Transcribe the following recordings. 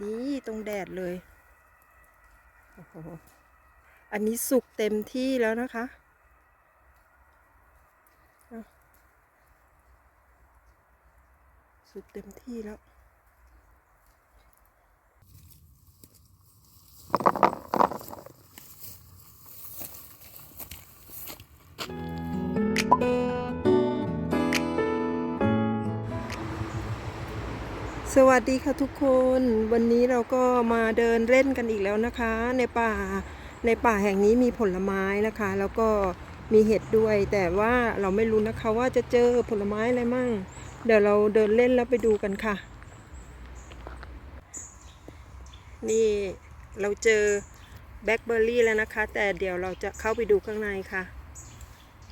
นี่ตรงแดดเลย โอ้โห อันนี้สุกเต็มที่แล้วนะคะ สุกเต็มที่แล้ว สวัสดีค่ะทุกคนวันนี้เราก็มาเดินเล่นกันอีกแล้วนะคะ ในป่าในป่าแห่งนี้มีผลไม้นะคะ แล้วก็มีเห็ดด้วย แต่ว่าเราไม่รู้นะคะว่าจะเจอผลไม้อะไรมั่ง เดี๋ยวเราเดินเล่นแล้วไปดูกันค่ะ นี่เราเจอแบล็คเบอร์รี่แล้วนะคะ แต่เดี๋ยวเราจะเข้าไปดูข้างในค่ะ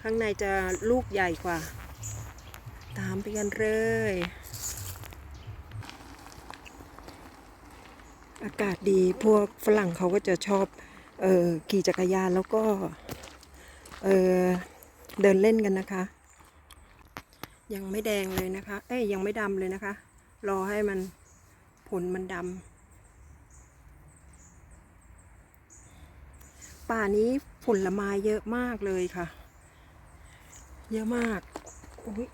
ข้างในจะลูกใหญ่กว่า ตามไปกันเลย อากาศดีพวกฝรั่งเขาก็จะชอบเออขี่จักรยานแล้วก็เออเดินเล่นกันนะคะ ยังไม่แดงเลยนะคะ เอ้ยยังไม่ดำเลยนะคะ รอให้มันผลมันดำป่านี้ผลไม้เยอะมากเลยค่ะ เยอะมากอุ๊ย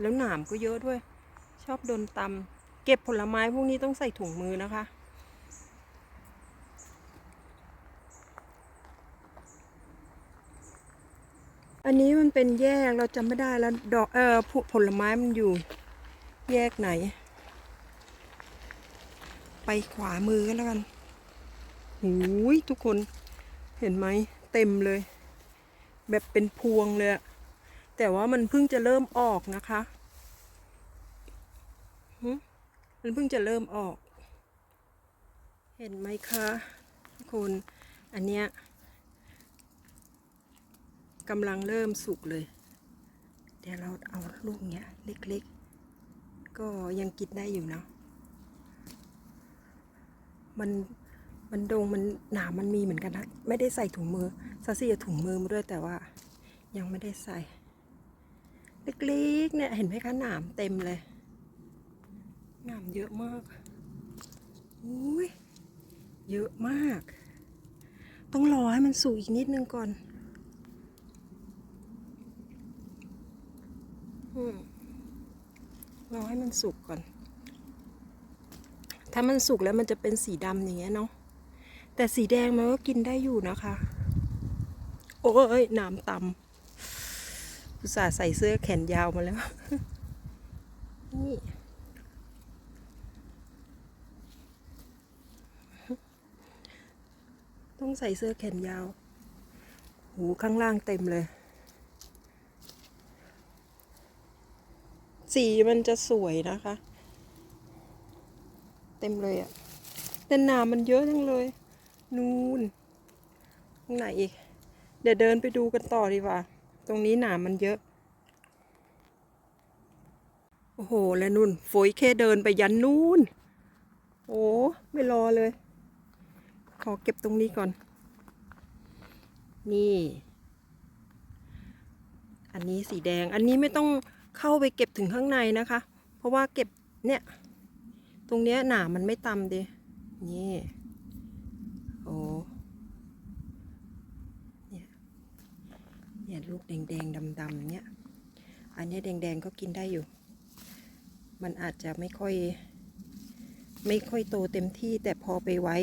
แล้วหนามก็เยอะด้วย ชอบโดนตำเก็บผลไม้พวกนี้ต้องใส่ถุงมือนะคะ อันนี้มันเป็นแยกเราจำไม่ได้แล้วดอกเออผผลไม้มันอยู่ แยกไหน ไปขวามือกันแล้วกันหูยทุกคนเห็นไหมเต็มเลย แบบเป็นพวงเลยแต่ว่ามันเพิ่งจะเริ่มออกนะคะมันเพิ่งจะเริ่มออก เห็นไหมคะทุกคนอันเนี้ย กำลังเริ่มสุกเลย เดี๋ยวเราเอาลูกเนี้ยเล็กๆ ก็ยังกินได้อยู่เนาะมันมันโดงมันหนามมันมีเหมือนกันนะ ไม่ได้ใส่ถุงมือซาซี่เอาถุงมือมาด้วยแต่ว่ายังไม่ได้ใส่ เล็กๆเนี่ยเห็นไหมคะหนามเต็มเลยหนามเยอะมากอุ้ยเยอะมาก ต้องรอให้มันสุกอีกนิดนึงก่อน อืมรอให้มันสุกก่อน ถ้ามันสุกแล้วมันจะเป็นสีดำอย่างเงี้ยเนาะ แต่สีแดงมันก็กินได้อยู่นะคะ โอ้ยน้ำตำอุตส่าห์ใส่เสื้อแขนยาวมาแล้ว นี่ต้องใส่เสื้อแขนยาว หูข้างล่างเต็มเลย สีมันจะสวยนะคะ เต็มเลยอะแต่หนามันเยอะจังเลย นูนตรงไหนอีก เดี๋ยวเดินไปดูกันต่อดีกว่า ตรงนี้หนามันเยอะ โอ้โห แล้วนุ่นฝอยแค่เดินไปยันนู่นโอ้ไม่รอเลย ขอเก็บตรงนี้ก่อน นี่ อันนี้สีแดง อันนี้ไม่ต้อง เข้าไปเก็บถึงข้างในนะคะ เพราะว่าเก็บเนี่ย ตรงเนี้ยหนามันไม่ตำดินี่โอ้เนี่ยเนี่ยลูกแดงๆดำๆอย่างเงี้ยอันเนี้ยแดงๆก็กินได้อยู่ มันอาจจะไม่ค่อย ไม่ค่อยโตเต็มที่แต่พอไปไว้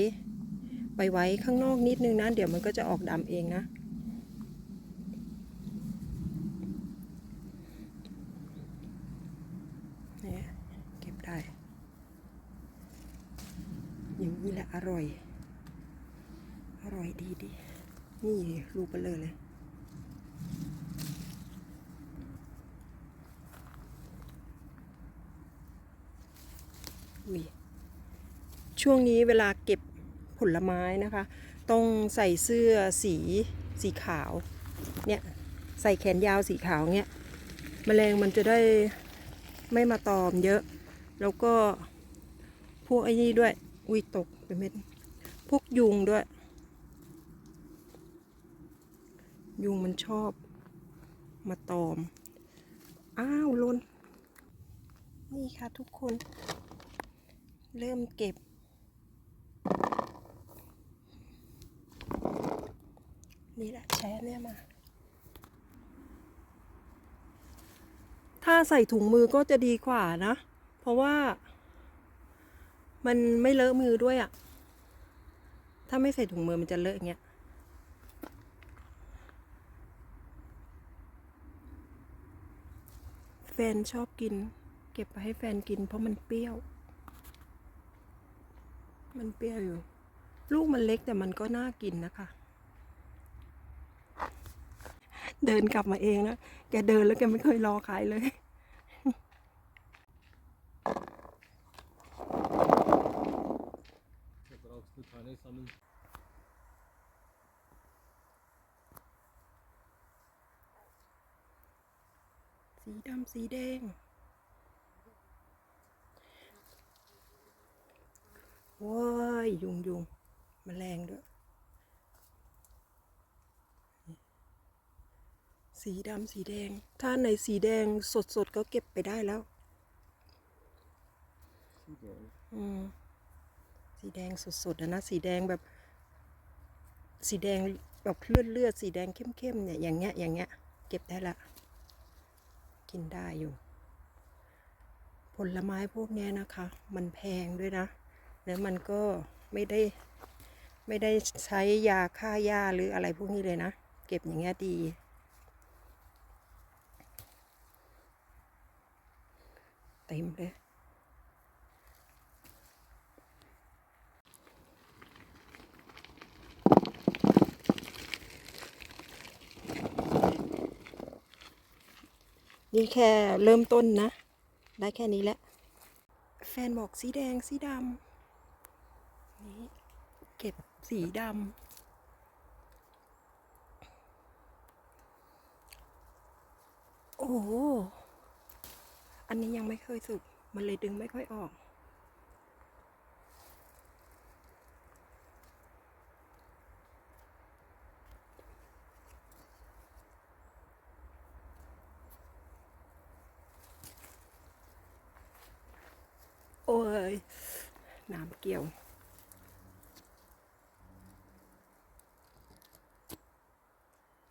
ไปไว้ข้างนอกนิดนึงนะ เดี๋ยวมันก็จะออกดำเองนะ เนี่ยเก็บได้ อร่อย อร่อยดีดี นี่ลูกเบลเลอเลยอุ้ยช่วงนี้เวลาเก็บผลไม้นะคะ ต้องใส่เสื้อสีสีขาว เนี่ย ใส่แขนยาวสีขาวเนี่ยแมลงมันจะได้ไม่มาตอมเยอะ แล้วก็พวกไอ้นี่ด้วย อุ้ยตก เปเม็ด พวกยุงด้วย ยุงมันชอบ มาตอม อ้าวลนนี่ค่ะทุกคน เริ่มเก็บ นี่แหละแช่เนี่ยมา ถ้าใส่ถุงมือก็จะดีกว่านะ เพราะว่า มันไม่เลอะมือด้วยอะ่ะ ถ้าไม่ใส่ถุงมือมันจะเลอะอย่างเงี้ย แฟนชอบกิน เก็บไปให้แฟนกิน เพราะมันเปรี้ยว มันเปรี้ยวอยู่ ลูกมันเล็กแต่มันก็น่ากินนะคะเดินกลับมาเองนะ แกเดินแล้วแกไม่เคยรอใครเลย Jag brauchst du keine sammeln. สีดำสีแดงว้ายยุงยุงมแมลงด้วย สีดำสีแดง ถ้าในสีแดงสดๆ ก็เก็บไปได้แล้ว Super. อืม สีแดงสดๆนะสีแดงแบบ สีแดงแบบเลือดเลือดๆสีแดงเข้มๆเนี่ยอย่างเงี้ยอย่างเงี้ยเก็บได้ละ กินได้อยู่ ผลไม้พวกเนี้ยนะคะ มันแพงด้วยนะ แล้วมันก็ไม่ได้ไม่ได้ใช้ยาฆ่าหญ้าหรืออะไรพวกนี้เลยนะ เก็บอย่างเงี้ยดีเต็มเลย นี่แค่เริ่มต้นนะ ได้แค่นี้แหละ แฟนบอกสีแดงสีดำนี่เก็บสีดำโอ้ อันนี้ยังไม่เคยสุก มันเลยดึงไม่ค่อยออก อ้ยน้ำเกี่ยว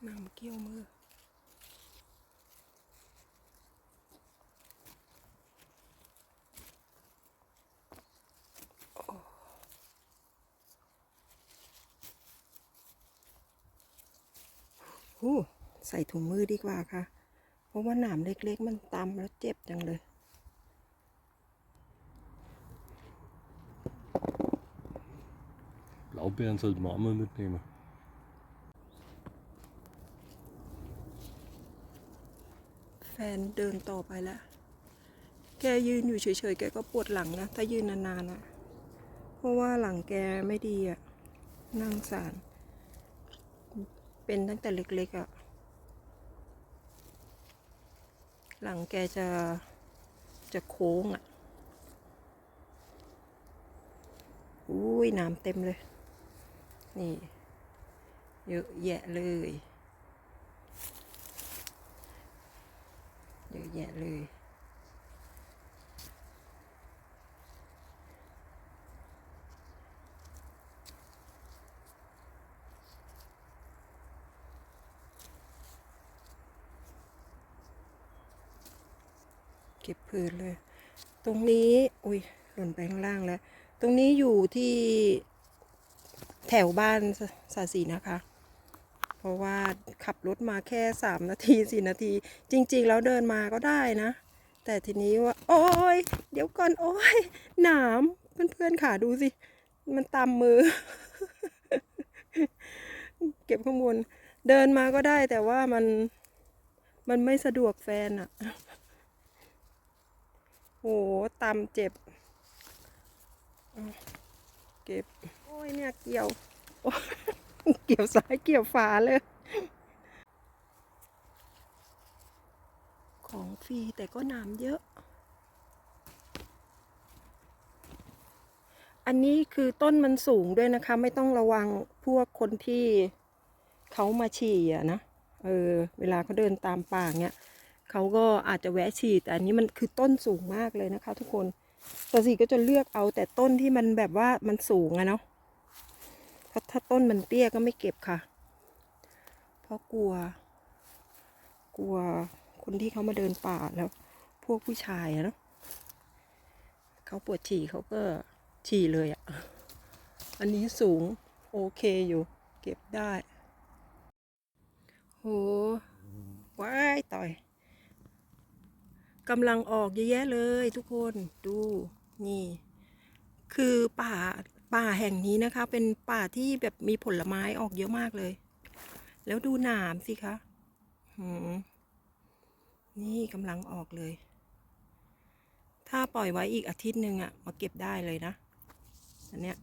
น้ำเกี่ยวมือใส่ถุงมือดีกว่าค่ะ เพราะว่าหนามเล็กๆ มันตำแล้วเจ็บจังเลย Blaubeeren sollte man auch mal mitnehmen. แฟนเดินต่อไปแล้ว แกยืนอยู่เฉยๆ แกก็ปวดหลังนะ ถ้ายืนนานๆอะเพราะว่าหลังแกไม่ดีอะนั่งสาร เป็นตั้งแต่เล็กๆอะหลังแกจะจะโค้งอะ อุ้ยน้ำเต็มเลย นี่ เยอะแยะเลย เยอะแยะเลย เก็บพื้นเลย ตรงนี้ อุ้ยหล่นไปข้างล่างแล้ว ตรงนี้อยู่ที่ ถวบ้านสาสีนะคะ เพราะว่าขับรถมาแค่สามนาทีสี่นาที จริง ๆ แล้วเดินมาก็ได้นะ แต่ทีนี้ว่า โอ้ยเดี๋ยวก่อนโอ้ยหนามเพื่อนๆค่ะดูสิ มันตำมือ เก็บข้างบนเดินมาก็ได้แต่ว่ามันมันไม่สะดวกแฟนอะโอ้ตำเจ็บ เก็บ โอ้ยเนี่ยเกี่ยว เกี่ยวซ้ายเกี่ยวฝาเลย ของฟรีแต่ก็น้ำเยอะ อันนี้คือต้นมันสูงด้วยนะคะ ไม่ต้องระวังพวกคนที่เขามาฉี่อะนะ เออ เวลาเขาเดินตามป่าเนี้ยเขาก็อาจจะแวะฉี่แต่อันนี้มันคือต้นสูงมากเลยนะคะ ทุกคน แต่สีก็จะเลือกเอาแต่ต้นที่มันแบบว่ามันสูงอะเนาะถ้าถ้าต้นมันเตี้ยก็ไม่เก็บค่ะ เพราะกลัว กลัวคนที่เขามาเดินป่าแล้ว พวกผู้ชายเนาะเขาปวดฉี่เขาก็ฉี่เลยอะอันนี้สูงโอเคอยู่ เก็บได้โหว้ายต่อย กำลังออกเยอะแยะเลยทุกคนดูนี่ คือป่าป่าแห่งนี้นะคะ เป็นป่าที่แบบมีผลไม้ออกเยอะมากเลย แล้วดูหนามสิคะหืมนี่กำลังออกเลย ถ้าปล่อยไว้อีกอาทิตย์หนึ่งอะมาเก็บได้เลยนะอันเนี้ย